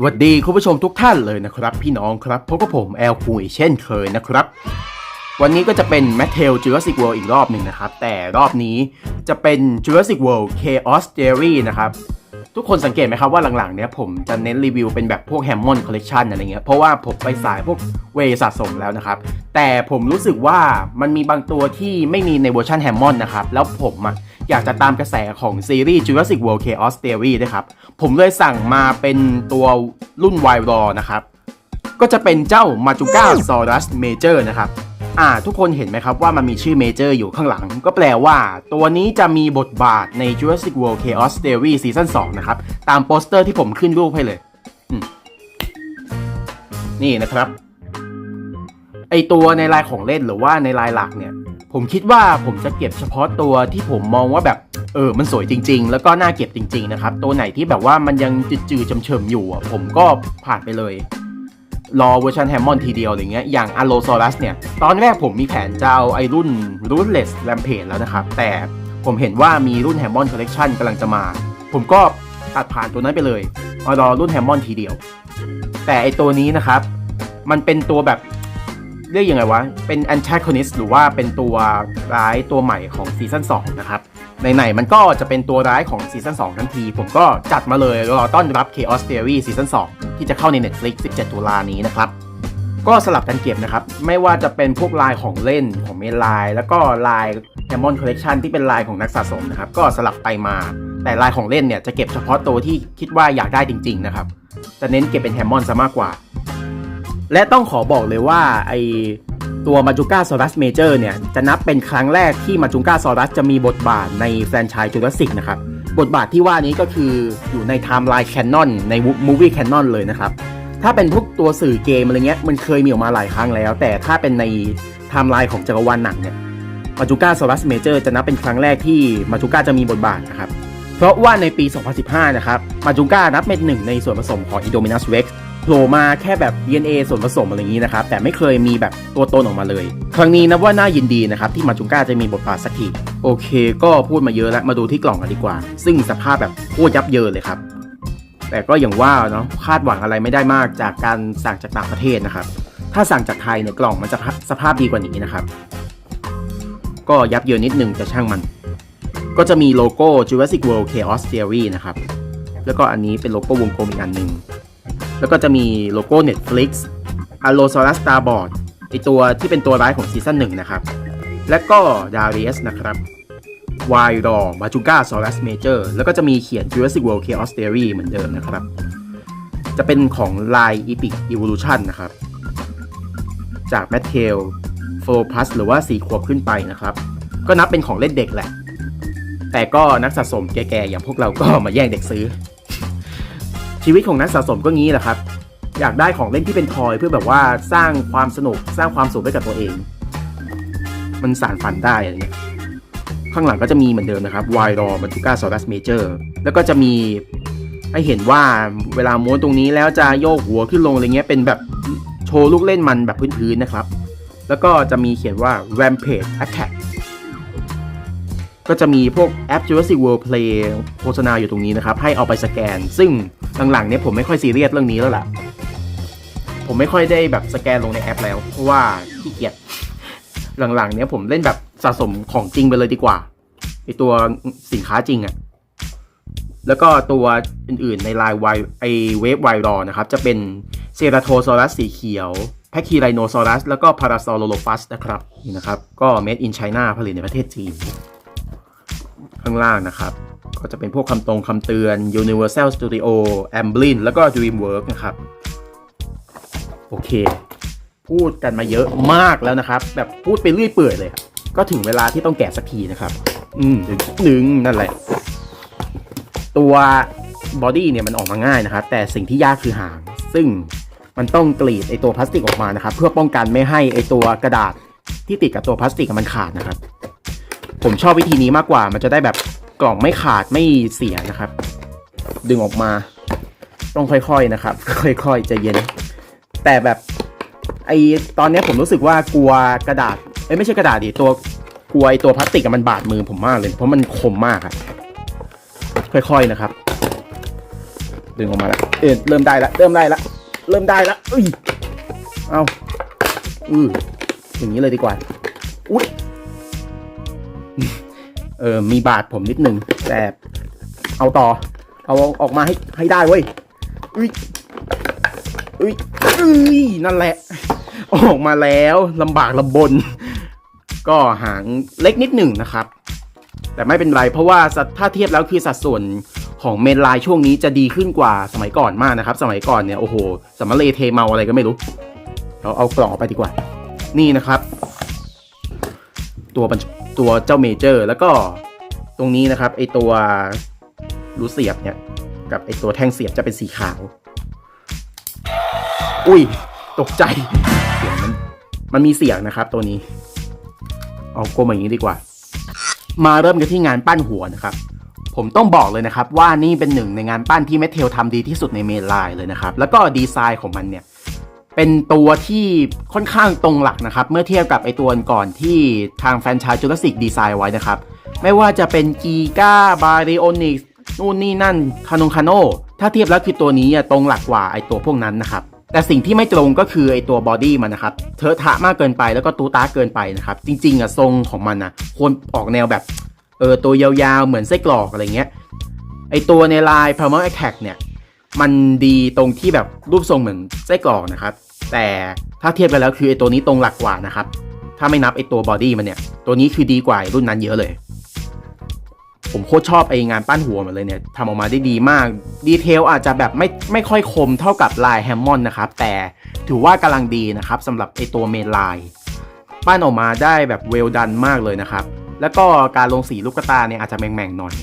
สวัสดีคุณผู้ชมทุกท่านเลยนะครับ พี่น้องครับพบกับผมแอลคุยเช่นเคยนะครับ วันนี้ก็จะเป็นแมทเทลจูราสสิกเวิลด์อีกรอบหนึ่งนะครับ แต่รอบนี้จะเป็นจูเลสิกเวิลด์เคออสเจอรี่นะครับ ทุกคนสังเกตไหมครับว่าหลังๆเนี้ยผมจะเน้นรีวิวเป็นแบบพวก Hammond Collection อะไรเงี้ยเพราะว่าผมไปสายพวกเวสะสมแล้วนะครับ แต่ผมรู้สึกว่ามันมีบางตัวที่ไม่มีในเวอร์ชัน Hammond นะครับ แล้วผมอะอยากจะตามกระแสของซีรีส์ Jurassic World Chaos Theory ด้วยครับ ผมเลยสั่งมาเป็นตัวรุ่น Wild Raw นะครับ ก็จะเป็นเจ้า m a j u g a Saurus Major นะครับ อ่า ทุกคนเห็นไหมครับว่ามันมีชื่อ Major อยู่ข้างหลัง ก็แปลว่า ตัวนี้จะมีบทบาทใน Jurassic World Chaos Theory Season 2นะครับ ตามโปสเตอร์ที่ผมขึ้นรูปให้เลยนี่นะครับ ไอตัวในลายของเล่นหรือว่าในลายหลักเนี่ย ผมคิดว่าผมจะเก็บเฉพาะตัวที่ผมมองว่าแบบเออ มันสวยจริง ๆ แล้วก็น่าเก็บจริง ๆ นะครับ ตัวไหนที่แบบว่ามันยังจืดๆเฉมอยู่อะผมก็ผ่านไปเลย รอเวอร์ชันแฮมมอนทีเดียวอะไรเงี้ยอย่างอโลซอรัสเนี่ย ตอนแรกผมมีแผนจะเอาไอรุ่น Ruthless Rampage แล้วนะครับ แต่ผมเห็นว่ามีรุ่นแฮมมอนคอลเล t ชันกำลังจะมา ผมก็ตัดผ่านตัวนั้นไปเลยมารอรุ่นแฮมมอนทีเดียว แต่ไอตัวนี้นะครับ มันเป็นตัวแบบเรียกยังไงวะ เป็น antagonist หรือว่าเป็นตัวร้ายตัวใหม่ของซีซั่น2นะครับ ไหนๆมันก็จะเป็นตัวร้ายของซีซั่น2ทั้งที ผมก็จัดมาเลยรอต้อนรับ Chaos Theory ซีซั่น2ที่จะเข้าใน Netflix 17 ตุลานี้นะครับก็สลับกันเก็บนะครับ ไม่ว่าจะเป็นพวกลายของเล่นของเมลาย แล้วก็ลาย h a m m o n Collection ที่เป็นลายของนักสะสมนะครับ ก็สลับไปมา แต่ลายของเล่นเนี่ยจะเก็บเฉพาะตัวที่คิดว่าอยากได้จริง ๆ นะครับ จะเน้นเก็บเป็น h a m m o n ซะมากกว่า และต้องขอบอกเลยว่าไอ ตัวมาจูก้าซอรัสเมเจอร์เนี่ยจะนับเป็นครั้งแรกที่มาจูก้าซอรัสจะมีบทบาทในแฟรนไชส์จูราสสิกนะครับบทบาทที่ว่านี้ก็คืออยู่ในไทม์ไลน์แคนนอนในมูวี่แคนนอนเลยนะครับถ้าเป็นพวกตัวสื่อเกมอะไรเงี้ยมันเคยมีออกมาหลายครั้งแล้ว แต่ถ้าเป็นในไทม์ไลน์ของจักรวาลหนังเนี่ยมาจูก้าซอรัสเมเจอร์จะนับเป็นครั้งแรกที่มาจูก้าจะมีบทบาทนะครับเพราะว่าในปี 2015 นะครับมาจูก้านับเป็นหนึ่งในส่วนผสมของ Indominus Rex โผล่มาแค่แบบ DNA ส่วนผสมอะไรอย่างนี้นะครับ แต่ไม่เคยมีแบบตัวตนออกมาเลย ครั้งนี้นับว่าน่ายินดีนะครับ ที่มาจุงก้าจะมีบทบาทสักที โอเค ก็พูดมาเยอะแล้ว มาดูที่กล่องกันดีกว่า ซึ่งสภาพแบบโคตรยับเยินเลยครับ แต่ก็อย่างว่าเนาะคาดหวังอะไรไม่ได้มากจากการสั่งจากต่างประเทศนะครับ ถ้าสั่งจากไทยเนี่ยกล่องมันจะสภาพดีกว่านี้นะครับ ก็ยับเยินนิดนึงแต่ช่างมัน ก็จะมีโลโก้ Jurassic World Chaos Theory นะครับ แล้วก็อันนี้เป็นโลโก้วงกลมอีกอันหนึ่ง แล้วก็จะมีโลโก้ Netflix a l l o s a u r u s Starboard ไอตัวที่เป็นตัวร้ายของซีซั่นหนึ่งนะครับ และก็ Darius นะครับ Wild d o m a j u g a Saurus Major แล้วก็จะมีเขียน Jurassic World Chaos Theory เหมือนเดิมนะครับ จะเป็นของลาย Epic Evolution นะครับ จาก m a t t e l f l o Plus หรือว่า 4 ขวบขึ้นไปนะครับ ก็นับเป็นของเล่นเด็กแหละ แต่ก็นักสะสมแก่ๆอย่างพวกเราก็มาแย่งเด็กซื้อ ชีวิตของนักสะสมก็งี้แหละครับ อยากได้ของเล่นที่เป็นทอยเพื่อแบบว่าสร้างความสนุกสร้างความสุขให้กับตัวเอง มันสารฝันได้อะไรเงี้ยข้างหลังก็จะมีเหมือนเดิมนะครับ w i d o m a t u k a s a u r u s Major แล้วก็จะมีให้เห็นว่าเวลาม้วนตรงนี้แล้วจะโยกหัวขึ้นลงอะไรเงี้ยเป็นแบบโชว์ลูกเล่นมันแบบพื้นๆนะครับ แล้วก็จะมีเขียนว่า Rampage Attack ก็จะมีพวกแอป Jurassic World Play โฆษณาอยู่ตรงนี้นะครับ ให้เอาไปสแกน ซึ่ง หลังๆเนี่ยผมไม่ค่อยซีเรียสเรื่องนี้แล้วล่ะ ผมไม่ค่อยได้แบบสแกนลงในแอปแล้วเพราะว่าขี้เกียจหลังๆ เนี่ยผมเล่นแบบสะสมของจริงไปเลยดีกว่าไอตัวสินค้าจริงอะแล้วก็ตัวอื่นๆในลายไวไอเวฟไวรอนะครับ จะเป็นเซราโทซอรัสสีเขียวแพคคีไรโนซอรัสแล้วก็พาราซอโลโลฟัสนะครับนี่นะครับ ก็ made in China ผลิตในประเทศจีน ข้างล่างนะครับ ก็จะเป็นพวกคำตรงคำเตือน Universal Studio Amblin แล้วก็ DreamWorks นะครับ โอเค พูดกันมาเยอะมากแล้วนะครับ แบบพูดไปเรื่อยเปื่อยเลย ก็ถึงเวลาที่ต้องแกะสักทีนะครับ อืมหนึ่งนั่นแหละ ตัวบอดี้เนี่ยมันออกมาง่ายนะครับ แต่สิ่งที่ยากคือหาง ซึ่งมันต้องกรีดไอตัวพลาสติกออกมานะครับ เพื่อป้องกันไม่ให้ไอตัวกระดาษที่ติดกับตัวพลาสติกมันขาดนะครับ ผมชอบวิธีนี้มากกว่ามันจะได้แบบ กล่องไม่ขาดไม่เสียนะครับ ดึงออกมา ต้องค่อยๆนะครับ ค่อยๆใจเย็น แต่แบบไอตอนนี้ผมรู้สึกว่ากลัวกระดาษเอ้ยไม่ใช่กระดาษดิตัวกลัวไอตัวพลาสติกมันบาดมือผมมากเลย เพราะมันคมมากครับค่อยๆนะครับ ดึงออกมาแล้วเออเริ่มได้ล้วเริ่มได้ล้วเริ่มได้ล้วอุ้ยเอาอืออย่างนี้เลยดีกว่า อุ้ย เออมีบาดผมนิดนึง แต่เอาต่อ เอาออกมาให้ให้ได้เว้ยอุ้ยอุ้ยอุ้ยนั่นแหละ ออกมาแล้วลำบากลำบน ก็หางเล็กนิดหนึ่งนะครับ แต่ไม่เป็นไรเพราะว่าถ้าเทียบแล้วคือสัดส่วนของเมนไลน์ช่วงนี้จะดีขึ้นกว่าสมัยก่อนมากนะครับ สมัยก่อนเนี่ยโอ้โหสมาเลเทเมาอะไรก็ไม่รู้ เราเอากล่องออกไปดีกว่า นี่นะครับ ตัวบรรจุ ตัวเจ้าเมเจอร์แล้วก็ตรงนี้นะครับไอตัวรูเสียบเนี่ย กับไอตัวแท่งเสียบจะเป็นสีขาว อุ้ย ตกใจ เสียงมันมันมีเสียงนะครับตัวนี้ เอาโกลมอย่างนี้ดีกว่า มาเริ่มกันที่งานปั้นหัวนะครับ ผมต้องบอกเลยนะครับ ว่านี่เป็นหนึ่งในงานปั้นที่เมทเทลทำดีที่สุดในเมนไลน์เลยนะครับ แล้วก็ดีไซน์ของมันเนี่ย เป็นตัวที่ค่อนข้างตรงหลักนะครับ เมื่อเทียบกับไอตัวก่อนที่ทางแฟรนไชส์จูราสสิกดีไซน์ไว้นะครับ ไม่ว่าจะเป็นกีกาบาริโอนิกนู่นนี่นั่นคานงคาโนถ้าเทียบแล้วคือตัวนี้ตรงหลักกว่าไอตัวพวกนั้นนะครับแต่สิ่งที่ไม่ตรงก็คือไอตัวบอดี้มันนะครับเทอะทะมากเกินไปแล้วก็ตูตาเกินไปนะครับ จริงๆอะทรงของมันอะควรออกแนวแบบเออตัวยาวๆ เหมือนไส้กรอกอะไรเงี้ยไอตัวในลาย p a l m e r Attack เนี่ย มันดีตรงที่แบบรูปทรงเหมือนไส้กรอกนะครับ แต่ถ้าเทียบกันแล้วคือไอตัวนี้ตรงหลักกว่านะครับ ถ้าไม่นับไอตัวบอดี้มันเนี่ย ตัวนี้คือดีกว่ารุ่นนั้นเยอะเลย ผมโคตรชอบไองานปั้นหัวมันเลยเนี่ยทำออกมาได้ดีมาก ดีเทลอาจจะแบบไม่ไม่ค่อยคมเท่ากับลายแฮมมอนนะครับ แต่ถือว่ากำลังดีนะครับสำหรับไอตัวเมนลายปั้นออกมาได้แบบเวลดันมากเลยนะครับ แล้วก็การลงสีลูกตาเนี่ยอาจจะแม่งๆหน่อย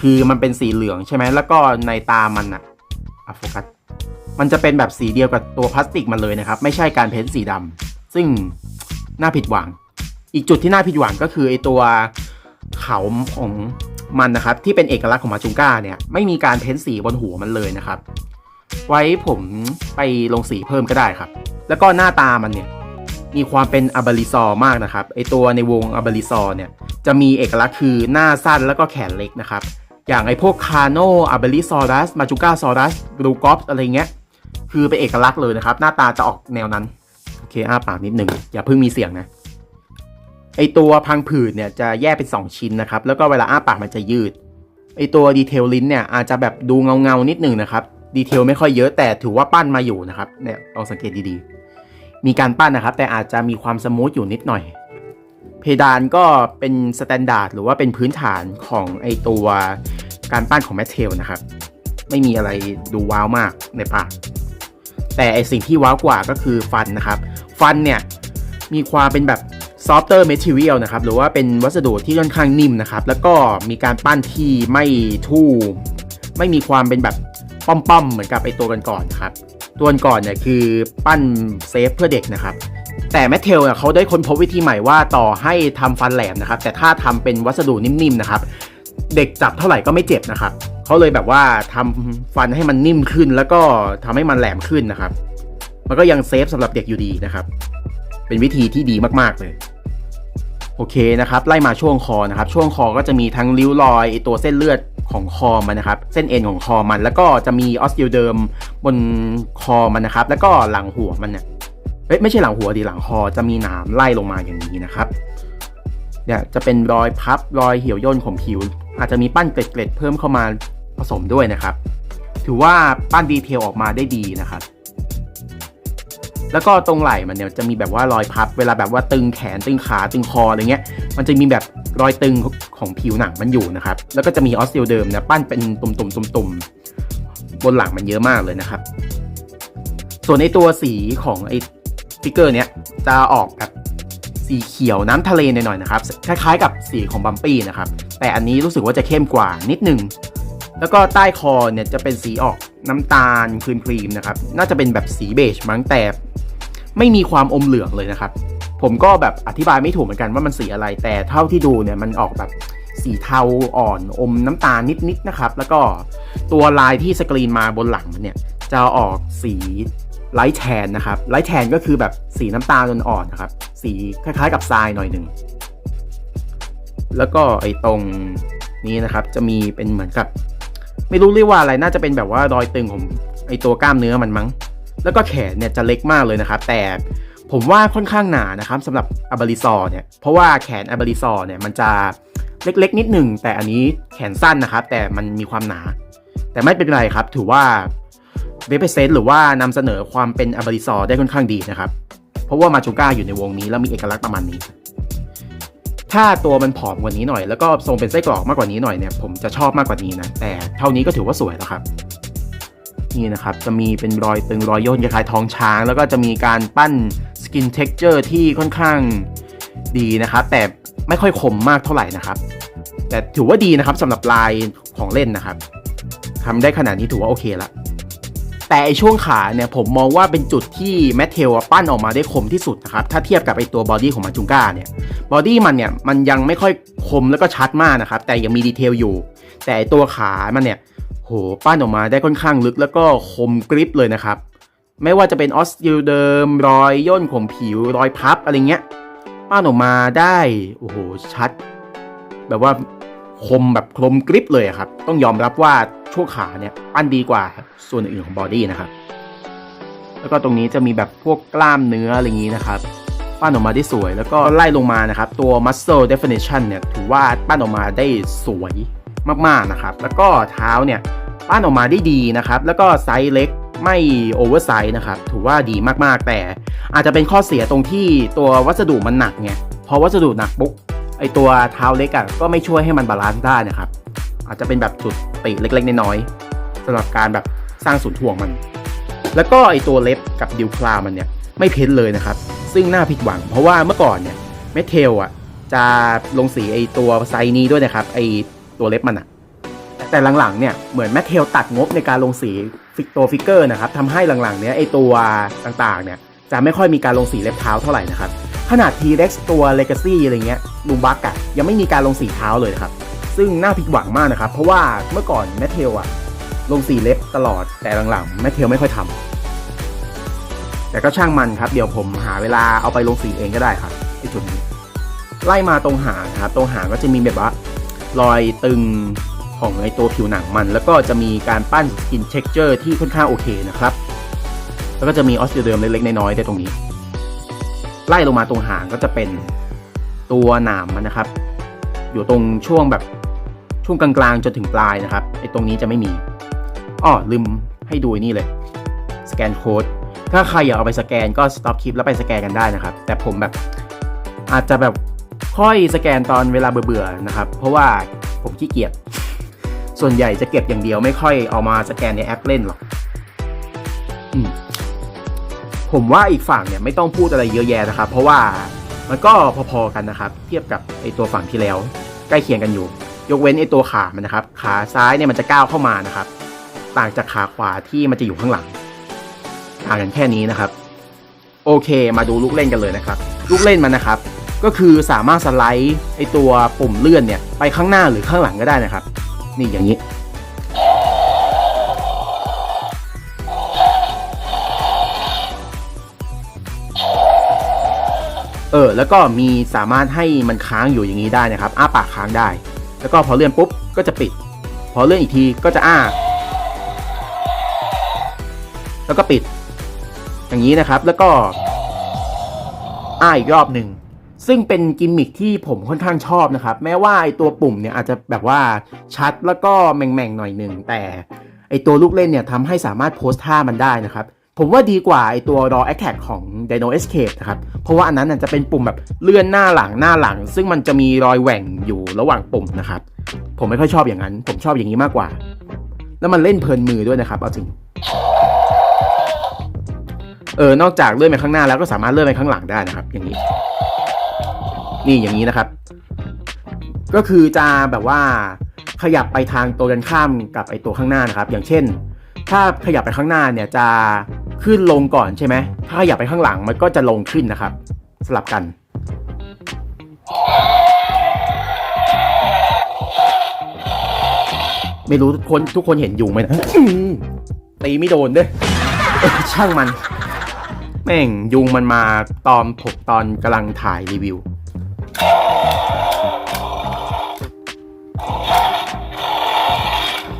คือมันเป็นสีเหลืองใช่ไหมแล้วก็ในตามันอะอะโฟกัส มันจะเป็นแบบสีเดียวกับตัวพลาสติกมันเลยนะครับ ไม่ใช่การเพ้นสีดำซึ่งน่าผิดหวัง อีกจุดที่น่าผิดหวังก็คือไอตัวเขาของมันนะครับที่เป็นเอกลักษณ์ของมาจุงก้าเนี่ยไม่มีการเพ้นสีบนหัวมันเลยนะครับ ไว้ผมไปลงสีเพิ่มก็ได้ครับ แล้วก็หน้าตามันเนี่ยมีความเป็นอับริซอร์มากนะครับไอตัวในวงอับริซอร์เนี่ยจะมีเอกลักษณ์คือหน้าสั้นแล้วก็แขนเล็กนะครับ อย่างไอพวกคาโนอับริซอรัสมาจูก้าซอรัสบลูกอฟอะไรเงี้ย คือเป็นเอกลักษณ์เลยนะครับ หน้าตาจะออกแนวนั้น โอเคอ้าปากนิดหนึ่งอย่าเพิ่งมีเสียงนะไอตัวพังผืดเนี่ยจะแยกเป็น 2 ชิ้นนะครับ แล้วก็เวลาอ้าปากมันจะยืดไอตัวดีเทลลิ้นเนี่ยอาจจะแบบดูเงาเงานิดหนึ่งนะครับดีเทลไม่ค่อยเยอะแต่ถือว่าปั้นมาอยู่นะครับเนี่ยลองสังเกตดีๆ มีการปั้นนะครับ แต่อาจจะมีความสมูทอยู่นิดหน่อย เพดานก็เป็นสแตนดาร์ดหรือว่าเป็นพื้นฐานของไอตัวการปั้นของแมทเทลนะครับ ไม่มีอะไรดูว้าวมากในปาก แต่ไอสิ่งที่ว้าวกว่าก็คือฟันนะครับ ฟันเนี่ย มีความเป็นแบบ softer material นะครับ หรือว่าเป็นวัสดุที่ค่อนข้างนิ่มนะครับ แล้วก็มีการปั้นที่ไม่ทู่ ไม่มีความเป็นแบบป้อมๆ เหมือนกับไอตัวกันก่อนๆนครับ ตัวก่อนเนี่ยคือปั้นเซฟเพื่อเด็กนะครับแต่แมทเทลเนี่ยเขาได้ค้นพบวิธีใหม่ว่าต่อให้ทำฟันแหลมนะครับ แต่ถ้าทำเป็นวัสดุนิ่มๆนะครับ เด็กจับเท่าไหร่ก็ไม่เจ็บนะครับ เขาเลยแบบว่าทำฟันให้มันนิ่มขึ้น แล้วก็ทำให้มันแหลมขึ้นนะครับ มันก็ยังเซฟสำหรับเด็กอยู่ดีนะครับ เป็นวิธีที่ดีมากๆเลย โอเคนะครับ ไล่มาช่วงคอนะครับ ช่วงคอก็จะมีทั้งริ้วรอยตัวเส้นเลือดของคอมันนะครับ เส้นเอ็นของคอมัน แล้วก็จะมีออสติโอเดิมบนคอมันนะครับ แล้วก็หลังหัวมันเนี่ยเอ้ยไม่ใช่หลังหัวดีหลังคอจะมีหนามไล่ลงมาอย่างนี้นะครับเนี่ยจะเป็นรอยพับรอยเหี่ยวย่นของผิว อาจจะมีปั้นเกล็ดๆเพิ่มเข้ามา ผสมด้วยนะครับ ถือว่าปั้นดีเทลออกมาได้ดีนะครับ แล้วก็ตรงไหล่มันเนี่ยจะมีแบบว่ารอยพับ เวลาแบบว่าตึงแขนตึงขาตึงคออะไรเงี้ย มันจะมีแบบรอยตึงของผิวหนังมันอยู่นะครับ แล้วก็จะมีออสติโอเดิมนี่ยปั้นเป็นตุ่มๆตุ่มๆบนหลังมันเยอะมากเลยนะครับ ส่วนในตัวสีของไอ้สติกเกอร์เนี้ยจะออกแบบสีเขียวน้ำทะเลหน่อยๆนะครับ คล้ายๆ กับสีของบัมปี้นะครับ แต่อันนี้รู้สึกว่าจะเข้มกว่านิดนึง แล้วก็ใต้คอเนี่ยจะเป็นสีออกน้ำตาลครีมๆนะครับ น่าจะเป็นแบบสีเบจมั้งแต่ไม่มีความอมเหลืองเลยนะครับ ผมก็แบบอธิบายไม่ถูกเหมือนกันว่ามันสีอะไร แต่เท่าที่ดูเนี่ยมันออกแบบสีเทาอ่อนอมน้ำตาลนิดๆนะครับ แล้วก็ตัวลายที่สกรีนมาบนหลังมันเนี่ยจะออกสีไลท์แทนนะครับไลท์แทนก็คือแบบสีน้ำตาลอ่อนๆนะครับ สีคล้ายๆกับทรายหน่อยหนึ่งแล้วก็ไอ้ตรงนี้นะครับจะมีเป็นเหมือนกับ ไม่รู้เรียกว่าอะไรน่าจะเป็นแบบว่ารอยตึงของไอตัวกล้ามเนื้อมันมั้ง แล้วก็แขนเนี่ยจะเล็กมากเลยนะครับ แต่ผมว่าค่อนข้างหนานะครับสำหรับอับริซอร์เนี่ย เพราะว่าแขนอับริซอร์เนี่ยมันจะเล็กๆ นิดหนึ่งแต่อันนี้แขนสั้นนะครับ แต่มันมีความหนา แต่ไม่เป็นไรครับ ถือว่าเ e เ e เซนหรือว่านำเสนอความเป็นอับริซอร์ได้ค่อนข้างดีนะครับ เพราะว่ามาจูก้าอยู่ในวงนี้แล้วมีเอกลักษณ์ประมาณนี้ ถ้าตัวมันผอมกว่านี้หน่อย แล้วก็ทรงเป็นไส้กรอกมากกว่านี้หน่อยเนี่ยผมจะชอบมากกว่านี้นะแต่เท่านี้ก็ถือว่าสวยแล้วครับนี่นะครับจะมีเป็นรอยตึงรอยย่นคล้ายๆท้องช้าง แล้วก็จะมีการปั้นสกินเท็กเจอร์ที่ค่อนข้างดีนะครับแต่ไม่ค่อยคมมากเท่าไหร่นะครับ แต่ถือว่าดีนะครับสำหรับลายของเล่นนะครับทำได้ขนาดนี้ถือว่าโอเคละ แต่ไอช่วงขาเนี่ยผมมองว่าเป็นจุดที่แมทเทลปั้นออกมาได้คมที่สุดนะครับถ้าเทียบกับไอตัวบอดี้ของมาจุงก้าเนี่ยบอดี้มันเนี่ยมันยังไม่ค่อยคมแล้วก็ชัดมากนะครับแต่ยังมีดีเทลอยู่ แต่ตัวขามันเนี่ยโหปั้นออกมาได้ค่อนข้างลึกแล้วก็คมกริปเลยนะครับไม่ว่าจะเป็นออสติลเดิม รอยย่นของผิวรอยพับอะไรเงี้ยปั้นออกมาได้โอ้โหชัด แบบว่าคมแบบคมกริปเลยครับ ต้องยอมรับว่า ช่วงขาเนี่ยปั้นดีกว่าส่วนอื่นของบอดี้นะครับ แล้วก็ตรงนี้จะมีแบบพวกกล้ามเนื้ออะไรอย่างนี้นะครับ ปั้นออกมาได้สวย แล้วก็ไล่ลงมานะครับ ตัว muscle definition เนี่ยถือว่าปั้นออกมาได้สวยมากๆนะครับ แล้วก็เท้าเนี่ยปั้นออกมาได้ดีนะครับ แล้วก็ไซส์เล็กไม่โอเวอร์ไซส์นะครับ ถือว่าดีมากๆ แต่อาจจะเป็นข้อเสียตรงที่ตัววัสดุมันหนักไงพอวัสดุหนักปุ๊บไอตัวเท้าเล็กอะ่ะก็ไม่ช่วยให้มันบาลานซ์ได้นะครับ อาจจะเป็นแบบจุดติเล็กๆน้อยๆสำหรับการแบบสร้างศูนย์ถ่วงมัน แล้วก็ไอตัวเล็บกับดิวคลามันเนี่ยไม่เพ้นเลยนะครับ ซึ่งน่าผิดหวัง เพราะว่าเมื่อก่อนเนี่ยเมทเทลอะจะลงสีไอตัวไซนี้ด้วยนะครับไอตัวเล็บมันอะแต่หลังๆเนี่ยเหมือนแมทเทลตัดงบในการลงสีฟิกตัวฟิกเกอร์นะครับทำให้หลังๆเนี้ยไอตัวต่างๆเนี่ยจะไม่ค่อยมีการลงสีเล็บเท้าเท่าไหร่นะครับขนาด T-Rex ตัว Legacy อะไรเงี้ยลุงบักอะยังไม่มีการลงสีเท้าเลยครับ ซึ่งน่าผิดหวังมากนะครับ เพราะว่าเมื่อก่อนแมทเทลอะลงสีเล็บตลอดแต่หลังๆแมทเทลไม่ค่อยทำแต่ก็ช่างมันครับ เดี๋ยวผมหาเวลาเอาไปลงสีเองก็ได้ครับไอจุดนี้ไล่มาตรงหางครับ ตรงหางก็จะมีแบบว่ารอยตึงของไอตัวผิวหนังมัน แล้วก็จะมีการปั้นสกินเท็กเจอร์ที่ค่อนข้างโอเคนะครับ แล้วก็จะมีออสเตรเดิมเล็กๆน้อยๆได้ตรงนี้ ไล่ลงมาตรงหางก็จะเป็นตัวหนามมันนะครับ อยู่ตรงช่วงแบบ ช่วงกลางๆจนถึงปลายนะครับไอตรงนี้จะไม่มีอ้อลืมให้ดูนี่เลยสแกนโค้ดถ้าใครอยากเอาไปสแกนก็สต็อปคลิปแล้วไปสแกนกันได้นะครับ แต่ผมแบบอาจจะแบบค่อยสแกนตอนเวลาเบื่อๆนะครับ เพราะว่าผมขี้เกียจส่วนใหญ่จะเก็บอย่างเดียวไม่ค่อยเอามาสแกนในแอปเล่นหรอกอผมว่าอีกฝั่งเนี่ยไม่ต้องพูดอะไรเยอะแยะนะครับ เพราะว่ามันก็พอๆกันนะครับ เทียบกับไอตัวฝั่งที่แล้ว ใกล้เคียงกันอยู่ ยกเว้นไอตัวขามันนะครับ ขาซ้ายเนี่ยมันจะก้าวเข้ามานะครับ ต่างจากขาขวาที่มันจะอยู่ข้างหลัง ต่างกันแค่นี้นะครับ โอเค มาดูลูกเล่นกันเลยนะครับ ลูกเล่นมันนะครับ ก็คือสามารถสไลด์ไอตัวปุ่มเลื่อนเนี่ยไปข้างหน้าหรือข้างหลังก็ได้นะครับ นี่อย่างนี้เออแล้วก็มีสามารถให้มันค้างอยู่อย่างนี้ได้นะครับ อ้าปากค้างได้ แล้วก็พอเลื่อนปุ๊บก็จะปิด พอเลื่อนอีกทีก็จะอ้า แล้วก็ปิด อย่างนี้นะครับ แล้วก็อ้าอีกรอบหนึ่งซึ่งเป็นกิมมิคที่ผมค่อนข้างชอบนะครับ แม้ว่าไอตัวปุ่มเนี่ยอาจจะแบบว่าชัดแล้วก็แม่งๆหน่อยหนึ่งแต่ไอตัวลูกเล่นเนี่ยทำให้สามารถโพสท่ามันได้นะครับ ผมว่าดีกว่าไอตัว raw attack ของ Dino Escape นะครับ เพราะว่าอันนั้นจะเป็นปุ่มแบบเลื่อนหน้าหลังหน้าหลัง ซึ่งมันจะมีรอยแหว่งอยู่ระหว่างปุ่มนะครับ ผมไม่ค่อยชอบอย่างนั้น ผมชอบอย่างนี้มากกว่า แล้วมันเล่นเพลินมือด้วยนะครับ เอาจริงเออนอกจากเลื่อนไปข้างหน้าแล้วก็สามารถเลื่อนไปข้างหลังได้นะครับ อย่างนี้ นี่อย่างนี้นะครับ ก็คือจะแบบว่าขยับไปทางตัวกันข้ามกับไอตัวข้างหน้านะครับ อย่างเช่น ถ้าขยับไปข้างหน้าเนี่ยจะ ขึ้นลงก่อนใช่ไหม ถ้าขยับไปข้างหลังมันก็จะลงขึ้นนะครับ สลับกัน ไม่รู้ทุกคนทุกคนเห็นยุงไหมนะตีไม่โดนด้วยช่างมัน แม่งยุงมันมาตอนผมตอนกำลังถ่ายรีวิว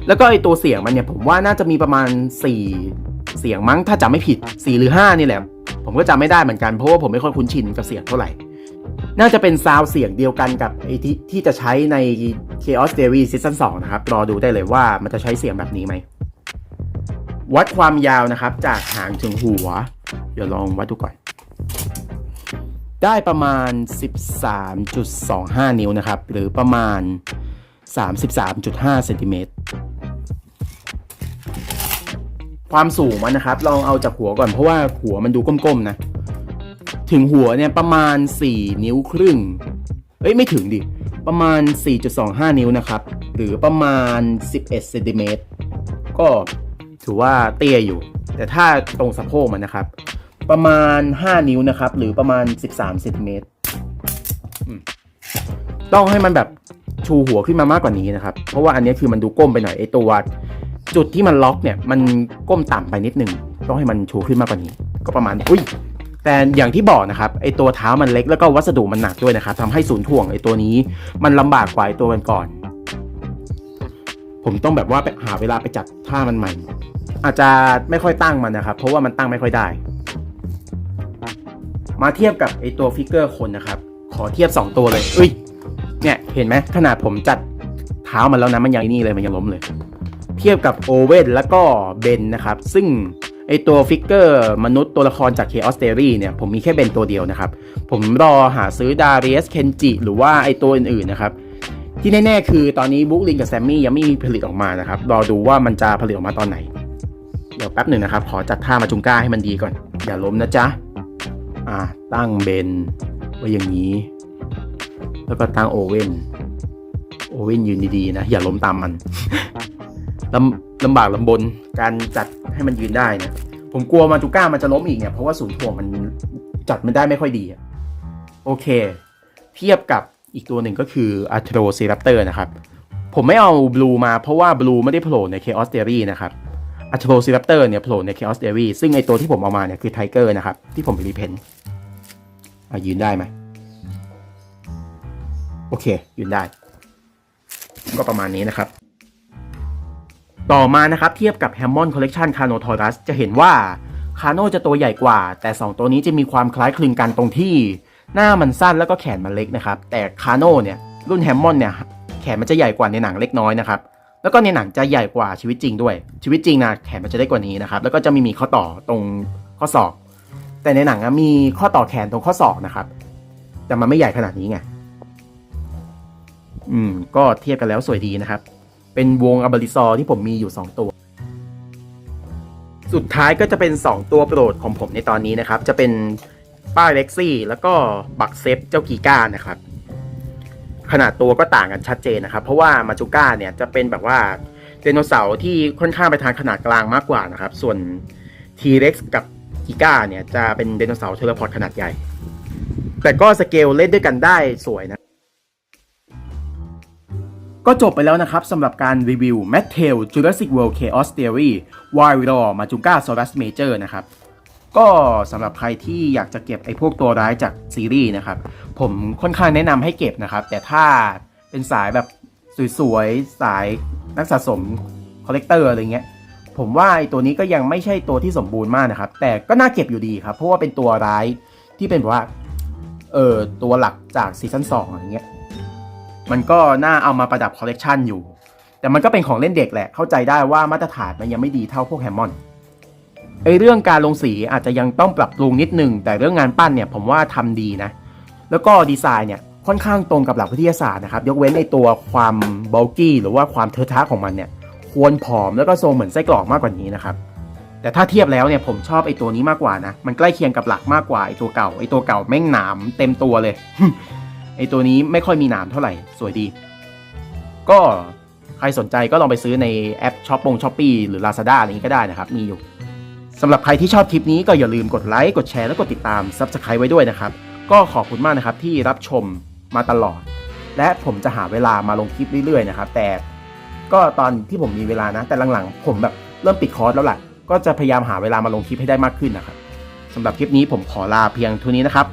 แล้วก็ไอตัวเสียงมันเนี่ยผมว่าน่าจะมีประมาณ4 เสียงมั้งถ้าจำไม่ผิด 4 หรือ 5 นี่แหละ ผมก็จำไม่ได้เหมือนกันเพราะว่าผมไม่ค่อยคุ้นชินกับเสียงเท่าไหร่ น่าจะเป็นซาวเสียงเดียวกันกับไอที่ที่จะใช้ใน Chaos Theory Season 2 นะครับ รอดูได้เลยว่ามันจะใช้เสียงแบบนี้ไหม วัดความยาวนะครับ จากหางถึงหัว เดี๋ยวลองวัดดูก่อน ได้ประมาณ 13.25 นิ้วนะครับ หรือประมาณ 33.5เซนติเมตร ความสูงมันนะครับ ลองเอาจากหัวก่อนเพราะว่าหัวมันดูก้มๆนะ ถึงหัวเนี่ยประมาณ 4 นิ้วครึ่ง เอ้ยไม่ถึงดิ ประมาณ 4.25 นิ้วนะครับ หรือประมาณ 11เซนติเมตร ก็ถือว่าเตี้ยอยู่ แต่ถ้าตรงสะโพกมันนะครับ ประมาณ 5 นิ้วนะครับ หรือประมาณ 13เซนติเมตร ต้องให้มันแบบชูหัวขึ้นมามากกว่านี้นะครับ เพราะว่าอันนี้คือมันดูก้มไปหน่อยไอตัว จุดที่มันล็อกเนี่ยมันก้มต่ำไปนิดนึงต้องให้มันชูขึ้นมากกว่านี้ ก็ประมาณอุ้ยแต่อย่างที่บอกนะครับไอตัวเท้ามันเล็กแล้วก็วัสดุมันหนักด้วยนะครับทำให้ศูนย์ถ่วงไอตัวนี้ มันลำบากกว่าไอตัวมันก่อน ผมต้องแบบว่าไปหาเวลาไปจัดท่ามันใหม่ อาจจะไม่ค่อยตั้งมันนะครับ เพราะว่ามันตั้งไม่ค่อยได้ มาเทียบกับไอตัวฟิกเกอร์คนนะครับ ขอเทียบ 2 ตัวเลยเอ้ยเนี่ยเห็นไหมขนาดผมจัดเท้ามันแล้วนะมันยังนี่เลยมันยังล้มเลย เทียบกับโอเว่นแล้วก็เบนนะครับ ซึ่งไอตัวฟิกเกอร์มนุษย์ตัวละครจาก Chaos Theory เนี่ยผมมีแค่เบนตัวเดียวนะครับ ผมรอหาซื้อดาริเอสเคนจิหรือว่าไอตัวอื่นๆนะครับ ที่แน่ๆคือตอนนี้บุ๊กลินกับแซมมี่ยังไม่มีผลิตออกมานะครับ รอดูว่ามันจะผลิตออกมาตอนไหน เดี๋ยวแป๊บหนึ่งนะครับ ขอจัดท่ามาจุงก้าให้มันดีก่อน อย่าล้มนะจ๊ะ อ่าตั้งเบนไว้อย่างนี้ แล้วก็ตั้งโอเว่นโอเว่นยืนดีๆนะ อย่าล้มตามมัน ลำลำบากลำบนการจัดให้มันยืนได้นะผมกลัวมาจูก้ามันจะล้มอีกเนี่ยเพราะว่าศูนย์ถ่วงมันจัดไม่ได้ไม่ค่อยดีโอเค เทียบกับอีกตัวหนึ่งก็คือ a t r o c i r a p t o r นะครับ ผมไม่เอาบลูมาเพราะว่าบลูไม่ได้โผล่ใน Chaos Theory นะครับ a t r o c i r a p t o r เนี่ยโผล่ใน Chaos Theory ซึ่งไอตัวที่ผมเอามาเนี่ยคือ Tiger นะครับ ที่ผมรีเพนยืนได้ไหมโอเค ยืนได้ ก็ประมาณนี้นะครับ ต่อมานะครับเทียบกับ Hammond Collection c a n o t o r u s จะเห็นว่าคาโนจะตัวใหญ่กว่า แต่ 2 ตัวนี้จะมีความคล้ายคลึงกันตรงที่ หน้ามันสั้นแล้วก็แขนมันเล็กนะครับ แต่คาโนเนี่ยรุ่น Hammond เนี่ยแขนมันจะใหญ่กว่าในหนังเล็กน้อยนะครับแล้วก็ในหนังจะใหญ่กว่าชีวิตจริงด้วย ชีวิตจริงนะแขนมันจะได้กว่านี้นะครับแล้วก็จะไม่มีข้อต่อตรงข้อศอก แต่ในหนังมีข้อต่อแขนตรงข้อศอกนะครับ แต่มันไม่ใหญ่ขนาดนี้ไงอืมก็เทียบกันแล้วสวยดีนะครับ เป็นวงอบริซอที่ผมมีอยู่ 2 ตัว สุดท้ายก็จะเป็น 2 ตัวโปรดของผมในตอนนี้นะครับ จะเป็นป้ายเล็กซี่แล้วก็บักเซฟเจ้ากีก้านะครับ ขนาดตัวก็ต่างกันชัดเจนนะครับ เพราะว่ามาจูก้าเนี่ยจะเป็นแบบว่าไดโนเสาร์ที่ค่อนข้างไปทางขนาดกลางมากกว่านะครับ ส่วน T-Rex กับกีก้าเนี่ยจะเป็นไดโนเสาร์เทเลพอร์ตขนาดใหญ่ แต่ก็สเกลเล่นด้วยกันได้สวยนะ ก็จบไปแล้วนะครับสำหรับการรีวิว m a t t e l Jurassic World Chaos Theory Wild Raw Majunga Saurus Major นะครับ ก็สำหรับใครที่อยากจะเก็บไอ้พวกตัวร้ายจากซีรีส์นะครับ ผมค่อนข้างแนะนำให้เก็บนะครับ แต่ถ้าเป็นสายแบบสวยๆ สายนักสะสมคอลเลกเตอร์อะไรเงี้ย ผมว่าไอ้ตัวนี้ก็ยังไม่ใช่ตัวที่สมบูรณ์มากนะครับ แต่ก็น่าเก็บอยู่ดีครับ เพราะว่าเป็นตัวร้ายที่เป็นแบบว่า เออตัวหลักจากซีซั่น2อะไรเงี้ย มันก็น่าเอามาประดับคอลเลกชันอยู่ แต่มันก็เป็นของเล่นเด็กแหละ เข้าใจได้ว่ามาตรฐานมันยังไม่ดีเท่าพวกแฮมมอนด์ไอเรื่องการลงสีอาจจะยังต้องปรับปรุงนิดนึง แต่เรื่องงานปั้นเนี่ยผมว่าทำดีนะ แล้วก็ดีไซน์เนี่ยค่อนข้างตรงกับหลักวิทยาศาสตร์นะครับ ยกเว้นไอตัวความบ u l กี้หรือว่าความเทอะทะของมันเนี่ย ควรผอมแล้วก็ทรงเหมือนไส้กรอกมากกว่านี้นะครับ แต่ถ้าเทียบแล้วเนี่ยผมชอบไอตัวนี้มากกว่านะ มันใกล้เคียงกับหลักมากกว่าไอตัวเก่า ไอตัวเก่าแม่งหนามเต็มตัวเลย ไอตัวนี้ไม่ค่อยมีหนามเท่าไหร่สวยดี ก็ใครสนใจก็ลองไปซื้อในแอปช้อปปงช้อปปี้หรือ Lazada อะไรนี้ก็ได้นะครับ มีอยู่สำหรับใครที่ชอบคลิปนี้ก็อย่าลืมกดไลค์กดแชร์และกดติดตาม Subscribe ไว้ด้วยนะครับ ก็ขอบคุณมากนะครับที่รับชมมาตลอด และผมจะหาเวลามาลงคลิปเรื่อยๆนะครับ แต่ก็ตอนที่ผมมีเวลานะ แต่หลังๆ ผมแบบเริ่มปิดคอร์สแล้วแหละก็จะพยายามหาเวลามาลงคลิปให้ได้มากขึ้นนะครับสำหรับคลิปนี้ผมขอลาเพียงเท่านี้นะครับ